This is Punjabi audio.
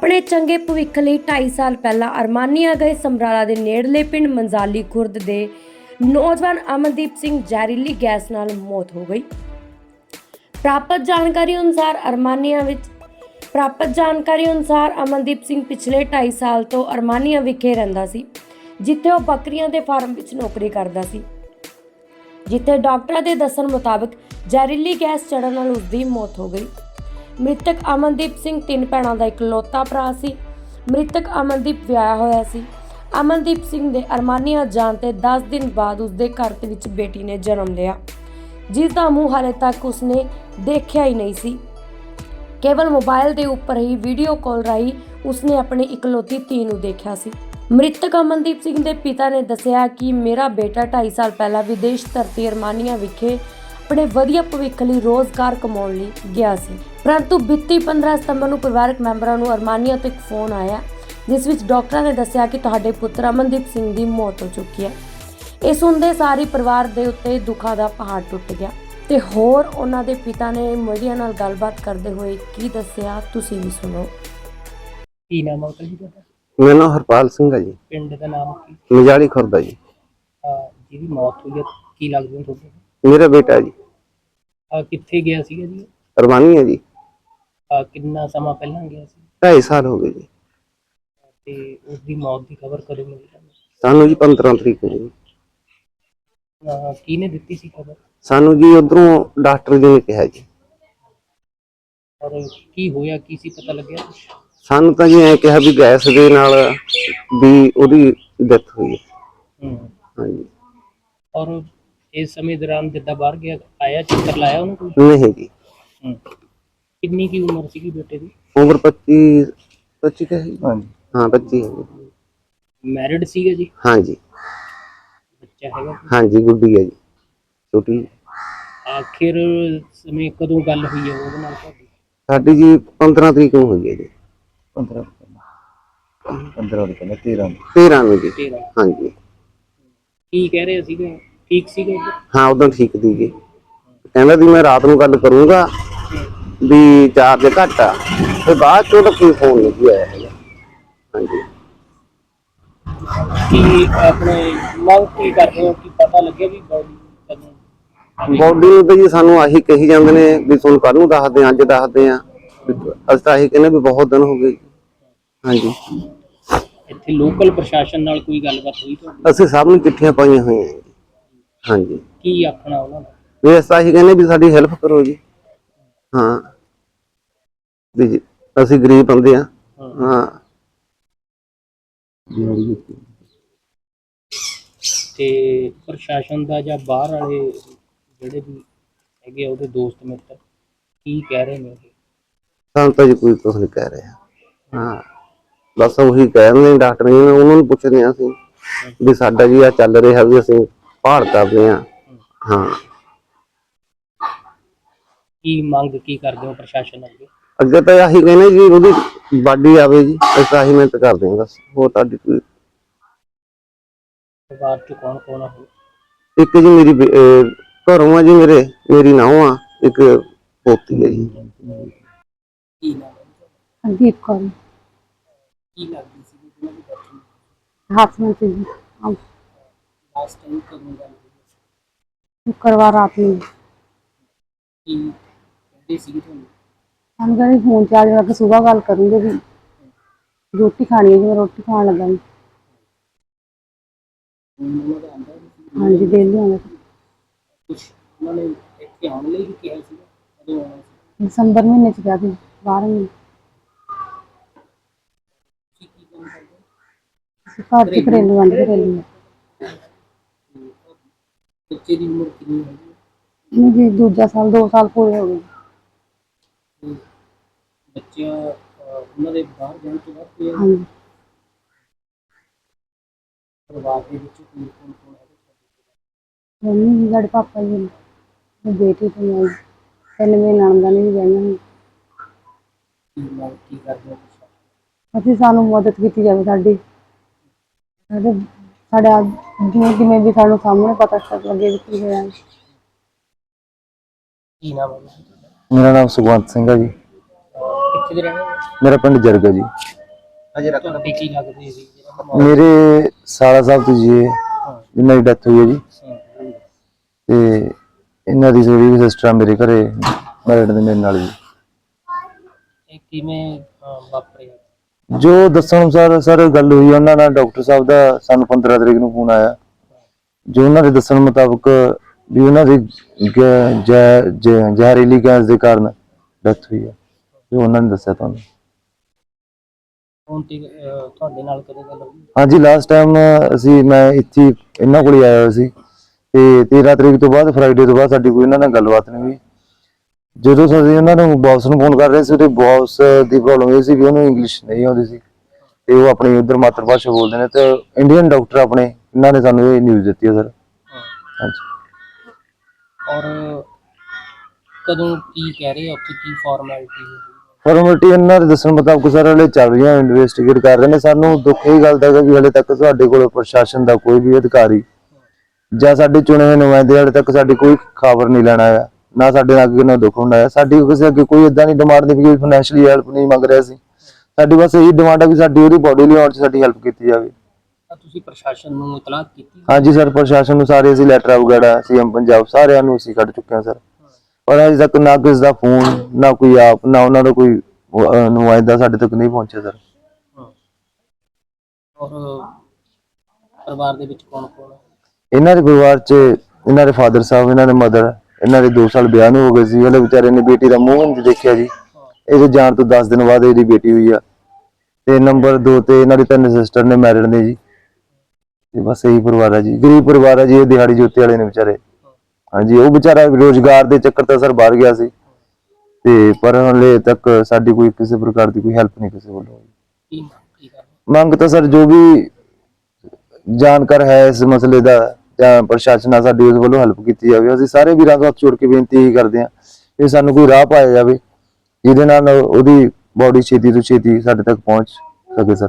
ਆਪਣੇ ਚੰਗੇ ਭਵਿੱਖ ਲਈ 2.5 ਸਾਲ ਪਹਿਲਾਂ ਅਰਮਾਨੀਆ ਗਏ। ਸਮਰਾਲਾ ਦੇ ਨੇੜਲੇ ਪਿੰਡ ਮੰਜ਼ਾਲੀ ਖੁਰਦ ਦੇ ਨੌਜਵਾਨ ਅਮਨਦੀਪ ਸਿੰਘ ਜ਼ਹਿਰੀਲੀ ਗੈਸ ਨਾਲ ਮੌਤ ਹੋ ਗਈ। ਪ੍ਰਾਪਤ ਜਾਣਕਾਰੀ ਅਨੁਸਾਰ ਅਰਮਾਨੀਆ ਵਿੱਚ ਪ੍ਰਾਪਤ ਜਾਣਕਾਰੀ ਅਨੁਸਾਰ ਅਮਨਦੀਪ ਸਿੰਘ ਪਿਛਲੇ 2.5 ਸਾਲ ਤੋਂ ਅਰਮਾਨੀਆ ਵਿਖੇ ਰਹਿੰਦਾ ਸੀ, ਜਿੱਥੇ ਉਹ ਬੱਕਰੀਆਂ ਦੇ ਫਾਰਮ ਵਿੱਚ ਨੌਕਰੀ ਕਰਦਾ ਸੀ। ਜਿੱਥੇ ਡਾਕਟਰਾਂ ਦੇ ਦੱਸਣ ਮੁਤਾਬਕ ਜ਼ਹਿਰੀਲੀ ਗੈਸ ਚੜਨ ਨਾਲ ਉਸ ਦੀ ਮੌਤ ਹੋ ਗਈ। ਮ੍ਰਿਤਕ ਅਮਨਦੀਪ ਸਿੰਘ ਤਿੰਨ ਭੈਣਾਂ ਦਾ ਇਕਲੌਤਾ ਭਰਾ ਸੀ। ਮ੍ਰਿਤਕ ਅਮਨਦੀਪ ਵਿਆਹਿਆ ਹੋਇਆ ਸੀ। ਅਮਨਦੀਪ ਸਿੰਘ ਦੇ ਅਰਮਾਨੀਆ ਜਾਣ ਤੇ 10 ਦਿਨ ਬਾਅਦ ਉਸ ਦੇ ਘਰ ਦੇ ਵਿੱਚ ਬੇਟੀ ਨੇ ਜਨਮ ਲਿਆ। ਜਿਸ ਦਾ ਮੂੰਹ ਹਾਲੇ ਤੱਕ ਉਸਨੇ ਦੇਖਿਆ ਹੀ ਨਹੀਂ ਸੀ। ਕੇਵਲ ਮੋਬਾਈਲ ਦੇ ਉੱਪਰ ਹੀ ਵੀਡੀਓ ਕਾਲ ਰਾਹੀਂ ਉਸਨੇ ਆਪਣੀ ਇਕਲੌਤੀ ਧੀ ਨੂੰ ਦੇਖਿਆ ਸੀ। ਮ੍ਰਿਤਕ ਅਮਨਦੀਪ ਸਿੰਘ ਦੇ ਪਿਤਾ ਨੇ ਦੱਸਿਆ ਕਿ ਮੇਰਾ ਬੇਟਾ 2.5 ਸਾਲ ਪਹਿਲਾਂ ਵਿਦੇਸ਼ ਧਰਤੀ ਅਰਮਾਨੀਆ ਵਿਖੇ ਆਪਣੇ ਵਧੀਆ ਭਵਿੱਖ ਲਈ ਰੋਜ਼ਗਾਰ ਕਮਾਉਣ ਲਈ ਗਿਆ ਸੀ। ਪਰੰਤੂ ਬੀਤੀ 15 ਸਤੰਬਰ ਨੂੰ ਪਰਿਵਾਰਕ ਮੈਂਬਰਾਂ ਨੂੰ ਅਰਮਾਨੀਆ ਤੋਂ ਇੱਕ ਫੋਨ ਆਇਆ ਜਿਸ ਵਿੱਚ ਡਾਕਟਰਾਂ ਨੇ ਦੱਸਿਆ ਕਿ ਤੁਹਾਡੇ ਪੁੱਤਰ ਅਮਨਦੀਪ ਸਿੰਘ ਦੀ ਮੌਤ ਹੋ ਚੁੱਕੀ ਹੈ। ਇਹ ਸੁਣਦੇ ਸਾਰੀ ਪਰਿਵਾਰ ਦੇ ਉੱਤੇ ਦੁੱਖਾਂ ਦਾ ਪਹਾੜ ਟੁੱਟ ਗਿਆ। ਤੇ ਹੋਰ ਉਹਨਾਂ ਦੇ ਪਿਤਾ ਨੇ ਮੀਡੀਆ ਨਾਲ ਗੱਲਬਾਤ ਕਰਦੇ ਹੋਏ ਕੀ ਦੱਸਿਆ ਤੁਸੀਂ ਵੀ ਸੁਣੋ। ਕੀ ਨਾਮ ਜੀ ਤੁਹਾਡਾ? ਮੇਰਾ ਨਾਮ ਹਰਪਾਲ ਸਿੰਘ ਹੈ ਜੀ। ਪਿੰਡ ਦਾ ਨਾਮ ਕੀ? ਮਜਾਲੀ ਖੁਰਦਾ ਜੀ। ਜਿਹਦੀ ਮੌਤ ਹੋਈ ਹੈ ਕੀ ਲੱਗਦਾ ਨੇ ਤੁਹਾਡੇ ਮੇਰਾ ਬੇਟਾ ਜੀ। ਆ ਕਿੱਥੇ ਗਿਆ ਸੀਗਾ ਜੀ? ਅਰਮਾਨੀ ਹੈ ਜੀ। ਆ ਕਿੰਨਾ ਸਮਾਂ ਪਹਿਲਾਂ ਗਿਆ ਸੀ? 2.5 ਸਾਲ ਹੋ ਗਏ ਜੀ। ਤੇ ਉਸ ਦੀ ਮੌਤ ਦੀ ਖਬਰ ਕਦੋਂ ਮਿਲੀ ਤੁਹਾਨੂੰ? ਸਾਨੂੰ ਜੀ 15 ਤਰੀਕ ਨੂੰ ਜੀ। ਆ, ਕਿਹਨੇ ਦਿੱਤੀ ਸੀ ਖਬਰ? ਸਾਨੂੰ ਜੀ ਉਧਰੋਂ ਡਾਕਟਰ ਜੀ ਨੇ ਕਿਹਾ ਜੀ। ਔਰ ਕੀ ਹੋਇਆ ਕੀ ਸੀ ਪਤਾ ਲੱਗਿਆ ਕੁਛ? ਸਾਨੂੰ ਤਾਂ ਜੀ ਐ ਕਿਹਾ ਵੀ ਗੈਸ ਦੇ ਨਾਲ ਵੀ ਉਹਦੀ ਡੈਥ ਹੋਈ ਹੈ। ਹੂੰ। ਹਾਂਜੀ। ਔਰ ਇਸ ਸਮੇਂ ਦੌਰਾਨ ਜਿੱਦਾਂ ਬਾਹਰ ਗਿਆ ਆਇਆ ਚੱਕਰ ਲਾਇਆ ਉਹਨੂੰ ਕੋਈ? ਨਹੀਂ ਜੀ ਹੂੰ। ਕਿੰਨੀ ਕੀ ਉਮਰ ਸੀਗੀ ਬੇਟੇ ਦੀ? ਉਮਰ 25 25 ਕਹੇ ਹਾਂਜੀ। ਹਾਂ 25 ਹੈ ਜੀ। ਮੈਰਿਡ ਸੀਗਾ ਜੀ? ਹਾਂਜੀ। ਬੱਚਾ ਹੈਗਾ? ਹਾਂਜੀ ਗੁੱਡੀ ਹੈ ਜੀ। ਛੋਟੀ ਆਖਿਰ ਸਮੇਂ ਕਦੋਂ ਗੱਲ ਹੋਈ ਹੈ ਉਹਦੇ ਨਾਲ ਤੁਹਾਡੀ? ਸਾਡੀ ਜੀ 15 ਤਰੀਕ ਨੂੰ ਹੋਈ ਹੈ ਜੀ। 15 15 ਦੇ ਪਹਿਲਾਂ 13 13 ਨੂੰ। ਜੀ। ਹਾਂਜੀ। ਕੀ ਕਹਿ ਰਹੇ ਸੀਗੇ? ਠੀਕ ਸੀਗਾ? ਹਾਂ ਉਦੋਂ ਠੀਕ ਦੀ ਜੀ ਕਹਿੰਦਾ ਵੀ ਮੈਂ ਰਾਤ ਨੂੰ ਗੱਲ ਕਰੂੰਗਾ ਵੀ ਚਾਰਜ ਘੱਟ ਆ। ਤੇ ਬਾਅਦ ਚੋਂ ਤਾਂ ਕੋਈ ਫੋਨ ਨਹੀਂ ਆਇਆ ਹੈਗਾ। ਹਾਂਜੀ। ਕੀ ਆਪਣੇ ਮੰਗ ਕੀ ਕਰਦੇ ਹੋ? ਕਿ ਪਤਾ ਲੱਗੇ ਵੀ ਬੋਡੀ ਕਦੋਂ ਬੋਡੀ ਨੂੰ ਤਾਂ ਜੀ ਸਾਨੂੰ ਆਹੀ ਕਹੀ ਜਾਂਦੇ ਨੇ ਵੀ ਤੁਹਾਨੂੰ ਕੱਲ ਨੂੰ ਦੱਸਦੇ ਹਾਂ ਅੱਜ ਦੱਸਦੇ ਹਾਂ। ਵੀ ਅਸੀਂ ਤਾਂ ਆਹੀ ਕਹਿੰਦੇ ਵੀ ਬਹੁਤ ਦਿਨ ਹੋ ਗਏ। ਹਾਂਜੀ। ਇੱਥੇ ਲੋਕਲ ਪ੍ਰਸ਼ਾਸਨ ਨਾਲ ਕੋਈ ਗੱਲਬਾਤ ਹੋਈ ਤੁਹਾਡੀ? ਅਸੀਂ ਸਭ ਨੂੰ ਚਿੱਠੀਆਂ ਪਾਈਆਂ ਹੋਈਆਂ। ਹਾਂਜੀ। ਕੀ ਆਖਣਾ ਉਹਨਾਂ ਦਾ? ਵੀ ਅਸੀਂ ਤਾਂ ਆਹੀ ਕਹਿੰਦੇ ਵੀ ਸਾਡੀ ਹੈਲਪ ਕਰੋ ਜੀ। ਹਾਂ। ਵੀ ਜੀ, ਅਸੀਂ ਗਰੀਬ ਬੰਦੇ ਆ ਹਾਂ। ਤੇ ਪ੍ਰਸ਼ਾਸਨ ਦਾ ਜਾਂ ਬਾਹਰ ਵਾਲੇ ਜਿਹੜੇ ਵੀ ਹੈਗੇ ਆ ਉਹਦੇ ਦੋਸਤ ਮਿੱਤਰ ਕੀ ਕਹਿ ਰਹੇ ਨੇ? ਇਹ? ਸਾਨੂੰ ਤਾਂ ਜੀ ਕੋਈ ਕੁਝ ਨਹੀਂ ਕਹਿ ਰਿਹਾ। ਹਾਂ। ਬਸ ਉਹੀ ਕਹਿੰਦੇ ਨੇ ਡਾਕਟਰ ਜੀ ਨੇ ਉਹਨਾਂ ਨੂੰ ਪੁੱਛਦੇ ਆ ਅਸੀਂ ਵੀ ਸਾਡਾ ਜੀ ਆ ਚੱਲ ਰਿਹਾ ਵੀ ਅਸੀਂ ਭਾਲ ਕਰਦੇ ਆ ਹਾਂ ਕੀ ਮੰਗ ਕੀ ਕਰਦੇ ਹੋ ਪ੍ਰਸ਼ਾਸਨ ਅੱਗੇ ਅੱਗੇ ਤਾਂ ਆਹੀ ਕਹਿੰਦੇ ਜੀ ਉਹਦੀ ਬਾਡੀ ਆਵੇ ਜੀ ਅਸੀਂ ਤਾਂ ਆਹੀ ਮਿਹਨਤ ਕਰਦੇ ਹਾਂ ਬਸ ਹੋਰ ਤੁਹਾਡੀ ਕੋਈ ਪਰਿਵਾਰ ਚ ਕੌਣ ਕੌਣ ਆ ਹੋਰ? ਇੱਕ ਜੀ ਮੇਰੀ ਬੇ- ਅਹ ਘਰੋਂ ਆ ਜੀ ਮੇਰੇ ਮੇਰੀ ਨਾਂਹ ਆ ਇੱਕ ਪੋਤੀ ਹੈ ਜੀ ਕੀ ਨਾਮ ਹੈ? ਹਰਦੀਪ ਕੌਰ ਕੀ ਲੱਗਦੀ ਸੀ ਜਿਹਨਾਂ ਦੀ ਡੈਥ ਹੋਈ ਹਸਬੈਂਡ ਸੀ ਜੀ ਆਹ ਲਾਸਟ ਟਾਈਮ ਕਦੋਂ ਗੱਲ ਹੋਈ ਸ਼ੁੱਕਰਵਾਰ ਰਾਤ ਨੂੰ। ਕੀ ਕਹਿੰਦੇ ਸੀ ਤੁਹਾਨੂੰ? ਕਹਿੰਦੇ ਫੋਨ ਸਵੇਰ ਗੱਲ ਕਰੂੰਗੇ ਵੀ। ਰੋਟੀ ਖਾਣੀ ਹੈ ਜੀ ਮੈਂ ਰੋਟੀ ਖਾਣ ਲੱਗਾ ਜੀ ਹੁਣ ਉਹਨਾਂ ਦਾ ਆਂਦਾ ਨਹੀਂ ਹਾਂਜੀ ਦੇ ਲਿਆਉਂਗੇ ਕੁਝ ਉਹਨਾਂ ਨੇ ਇੱਥੇ ਆਉਣ ਲਈ ਵੀ ਕਿਹਾ ਸੀ ਕਦੋਂ ਆਉਣਾ ਸੀ? ਦਸੰਬਰ ਮਹੀਨੇ ਚ ਗਿਆ ਸੀ ਬਾਹਰ ਮਹੀਨੇ। ਕੀ ਕੀ ਕੰਮ ਕਰਦੇ? ਹੋ? ਅਸੀਂ ਘਰ ਚ ਘਰੇਲੂ ਆਂਦੇ ਘਰੇਲੂ ਬੱਚੇ ਦੀ ਉਮਰ ਕਿੰਨੀ ਹੈ ਜੀ ਦੂਜਾ ਸਾਲ 2 ਸਾਲ ਪੂਰੇ ਹੋ ਗਏ। ਤੇ ਬੱਚਿਆਂ ਅਹ, ਉਹਨਾਂ ਦੇ ਬਾਹਰ ਜਾਣ ਤੋਂ ਬਾਅਦ ਕੋਈ ਹਾਂਜੀ। ਪਰਿਵਾਰ ਦੇ ਵਿੱਚ ਕੋਈ ਕੌਣ ਕੌਣ ਹੈ ਮੰਮੀ ਜੀ ਸਾਡੇ ਪਾਪਾ ਜੀ ਨੇ ਤੇ ਬੇਟੀ ਤੇ ਮੈਂ ਜੀ। ਤਿੰਨ ਮਹੀਨੇ ਨਣਦਾਂ ਨੇ ਵੀ ਨੇ ਕੀ ਕੀ ਕਰਦੇ ਹੋ ਤੁਸੀਂ? ਅਸੀਂ ਸਾਨੂੰ ਮਦਦ ਕੀਤੀ ਜਾਵੇ ਸਾਡੀ। ਸਾਡੇ ਸਾਡਾ ਜਿਵੇਂ ਜਿਵੇਂ ਵੀ ਸਾਨੂੰ ਸਾਹਮਣੇ ਪਤਾ ਚੱਲ ਲੱਗੇ ਵੀ ਕੀ ਹੋਇਆ। ਕੀ ਨਾਮ ਹੈ? ਮੇਰਾ ਨਾਮ ਸੁਖਵੰਤ ਸਿੰਘ ਹੈ ਜੀ। ਕਿੱਥੇ ਦੇ ਰਹਿਣੇ ਵਾਲੇ? ਮੇਰਾ ਪਿੰਡ ਜਰਗਾ ਜੀ। ਤੁਹਾਡੇ ਕੀ ਲੱਗਦੇ ਸੀ ਜਿਹੜਾ ਮੇਰੇ ਸਾਲਾ ਸਾਹਿਬ ਤੋਂ ਜੀ ਹਾਂ, ਜਿਨ੍ਹਾਂ ਦੀ ਡੈਥ ਹੋਈ ਹੈ ਜੀ। ਹਾਂ। ਤੇ ਇਹਨਾਂ ਦੀ ਥੋੜੀ ਸਿਸਟਰ ਮੇਰੇ ਘਰੇ ਮੈਰਿਡ ਦੇ ਮੇਰੇ ਨਾਲ ਜੀ। ਇਹ ਕਿਵੇਂ ਵਾਪਰਿਆ? ਜੋ ਦੱਸਣ ਅਨੁਸਾਰ ਸਰ ਗੱਲ ਹੋਈ ਉਹਨਾਂ ਨਾਲ ਡਾਕਟਰ ਸਾਹਿਬ ਦਾ ਸਾਨੂੰ 15 ਤਰੀਕ ਨੂੰ ਫੋਨ ਆਇਆ। ਜੋ ਉਹਨਾਂ ਦੇ ਦੱਸਣ ਮੁਤਾਬਕ ਵੀ ਉਹਨਾਂ ਦੀ ਜ਼ਹਿਰੀਲੀ ਗੈਸ ਦੇ ਕਾਰਨ ਡੈਥ ਹੋਈ ਹੈ ਜੋ ਉਹਨਾਂ ਨੇ ਦੱਸਿਆ ਤੁਹਾਨੂੰ। ਹੁਣ ਤੇ ਅਹ, ਤੁਹਾਡੇ ਨਾਲ ਕਦੋਂ ਗੱਲ ਹੋਈ? ਹਾਂਜੀ ਲਾਸਟ ਟਾਈਮ ਅਸੀਂ ਮੈਂ ਇੱਥੇ ਇਹਨਾਂ ਕੋਲ ਆਇਆ ਹੋਇਆ ਸੀ। ਤੇ 13 ਤਰੀਕ ਤੋਂ ਬਾਅਦ ਫਰਾਈਡੇ ਤੋਂ ਬਾਅਦ ਸਾਡੀ ਕੋਈ ਇਹਨਾਂ ਨਾਲ ਗੱਲਬਾਤ ਨਹੀਂ ਹੋਈ। ਜਦੋਂ ਅਸੀਂ ਉਹਨਾਂ ਨੂੰ ਬਾਸ ਨੂੰ ਫੋਨ ਕਰ ਰਹੇ ਸੀ ਉਹਦੇ ਬਾਸ ਦੀ ਪ੍ਰੋਬਲਮ ਇਹ ਸੀ ਵੀ ਉਹਨੂੰ ਇੰਗਲਿਸ਼ ਨਹੀਂ ਆਉਂਦੀ ਸੀ। ਤੇ ਉਹ ਆਪਣੀ ਉਧਰ ਮਾਤਰ ਭਾਸ਼ਾ ਬੋਲਦੇ ਨੇ ਤੇ ਇੰਡੀਅਨ ਡਾਕਟਰ ਆਪਣੇ ਇਹਨਾਂ ਨੇ ਸਾਨੂੰ ਇਹ ਨਿਊਜ਼ ਦਿੱਤੀ ਹੈ ਸਰ ਹਾਂ। ਹਾਂਜੀ। ਔਰ ਕਦੋਂ ਕੀ ਕਹਿ ਰਹੇ ਆ ਉੱਥੇ ਕੀ ਫਾਰਮੈਲਿਟੀ ਹੈ? ਫਾਰਮੈਲਿਟੀ ਇਹਨਾਂ ਦੇ ਦੱਸਣ ਮੁਤਾਬਕ ਸਰ ਹਲੇ ਚੱਲ ਰਹੀਆਂ ਇਨਵੈਸਟੀਗੇਟ ਕਰ ਰਹੇ ਨੇ। ਸਾਨੂੰ ਦੁੱਖ ਇਹ ਗੱਲ ਦਾ ਕਿ ਹਲੇ ਤੱਕ ਤੁਹਾਡੇ ਕੋਲ ਪ੍ਰਸ਼ਾਸਨ ਦਾ ਕੋਈ ਵੀ ਅਧਿਕਾਰੀ ਜਾਂ ਸਾਡੇ ਚੁਣੇ ਹੋਏ ਨੁਮਾਇੰਦੇ ਹਲੇ ਤੱਕ ਸਾਡੀ ਕੋਈ ਖਬਰ ਨਹੀਂ ਲੈਣਾ ਆਇਆ। ਨਾ ਸਾਡੇ ਨਾਲ ਅੱਗੇ ਨਾ ਦੁੱਖ ਹੁੰਦਾ ਹੈ। ਸਾਡੀ ਕਿਸੇ ਅੱਗੇ ਕੋਈ ਇਦਾਂ ਨਹੀਂ ਡਿਮਾਂਡ ਨਹੀਂ ਵੀ ਫਾਈਨੈਂਸ਼ੀਅਲੀ ਹੈਲਪ ਨਹੀਂ ਮੰਗ ਰਿਹਾ ਸੀ। ਸਾਡੀ ਬਸ ਇਹੀ ਡਿਮਾਂਡ ਹੈ ਕਿ ਸਾਡੀ ਉਹਦੀ ਬੋਡੀ ਲਿਆਉਣ 'ਚ ਸਾਡੀ ਹੈਲਪ ਕੀਤੀ ਜਾਵੇ। ਤਾਂ ਤੁਸੀਂ ਪ੍ਰਸ਼ਾਸਨ ਨੂੰ ਇਤਲਾਹ ਕੀਤੀ? ਹਾਂਜੀ ਸਰ ਪ੍ਰਸ਼ਾਸਨ ਨੂੰ ਸਾਰੇ ਅਸੀਂ ਲੈਟਰ ਵਗੈਰਾ ਸੀਐਮ ਪੰਜਾਬ ਸਾਰਿਆਂ ਨੂੰ ਅਸੀਂ ਕੱਢ ਚੁੱਕੇ ਹਾਂ ਸਰ। ਪਰ ਅਜੇ ਤੱਕ ਨਾ ਕਿਸ ਦਾ ਫੋਨ ਨਾ ਕੋਈ ਆਪ ਨਾ ਉਹਨਾਂ ਦਾ ਕੋਈ ਨੁਮਾਇੰਦਾ ਸਾਡੇ ਤੱਕ ਨਹੀਂ ਪਹੁੰਚਿਆ ਸਰ। ਔਰ ਪਰਿਵਾਰ ਦੇ ਵਿੱਚ ਕੌਣ ਕੌਣ ਇਹਨਾਂ ਦੇ ਪਰਿਵਾਰ 'ਚ ਇਹਨਾਂ ਦੇ ਫਾਦਰ ਸਾਹਿਬ ਇਹਨਾਂ ਦੇ ਮਦਰ ਇਹਨਾਂ ਦੇ 2 ਸਾਲ ਵਿਆਹ ਨੂੰ ਹੋ ਗਏ ਸੀ ਹਲੇ ਵਿਚਾਰੇ ਨੇ ਬੇਟੀ ਦਾ ਮੂੰਹ ਨਹੀਂ ਦੇਖਿਆ ਜੀ। ਇਹਦੇ ਜਾਣ ਤੋਂ 10 ਦਿਨ ਬਾਅਦ ਇਹਦੀ ਬੇਟੀ ਹੋਈ ਆ। ਤੇ ਨੰਬਰ 2 ਤੇ ਇਹਨਾਂ ਦੇ ਤਿੰਨ ਸਿਸਟਰ ਨੇ ਮੈਰਿਡ ਨੇ ਜੀ। ਤੇ ਬਸ ਇਹੀ ਪਰਿਵਾਰ ਆ ਜੀ। ਗਰੀਬ ਪਰਿਵਾਰ ਆ ਜੀ ਇਹ ਦਿਹਾੜੀ ਜੋਤੇ ਵਾਲੇ ਨੇ ਵਿਚਾਰੇ। ਹਾਂਜੀ ਉਹ ਵਿਚਾਰਾ ਰੋਜ਼ਗਾਰ ਦੇ ਚੱਕਰ ਤਾਂ ਸਰ ਬਾਹਰ ਗਿਆ ਸੀ। ਤੇ ਪਰ ਹਲੇ ਤੱਕ ਸਾਡੀ ਕੋਈ ਕਿਸੇ ਪ੍ਰਕਾਰ ਦੀ ਕੋਈ ਹੈਲਪ ਨਹੀਂ ਕਿਸੇ ਵੱਲੋਂ ਹੋਈ। ਮੰਗ ਤਾਂ ਸਰ ਜੋ ਵੀ ਜਾਣਕਾਰ ਹੈ ਇਸ ਮਸਲੇ ਦਾ ਜਾਂ ਪ੍ਰਸ਼ਾਸਨ ਨਾਲ ਸਾਡੀ ਉਸ ਵੱਲੋਂ ਹੈਲਪ ਕੀਤੀ ਜਾਵੇ। ਅਸੀਂ ਸਾਰੇ ਵੀਰਾਂ ਤੋਂ ਹੱਥ ਜੋੜ ਕੇ ਬੇਨਤੀ ਹੀ ਕਰਦੇ ਹਾਂ ਕਿ ਸਾਨੂੰ ਕੋਈ ਰਾਹ ਪਾਇਆ ਜਾਵੇ, ਜਿਹਦੇ ਨਾਲ ਉਹਦੀ ਬੋਡੀ ਛੇਤੀ ਤੋਂ ਛੇਤੀ ਸਾਡੇ ਤੱਕ ਪਹੁੰਚ ਸਕੇ ਸਰ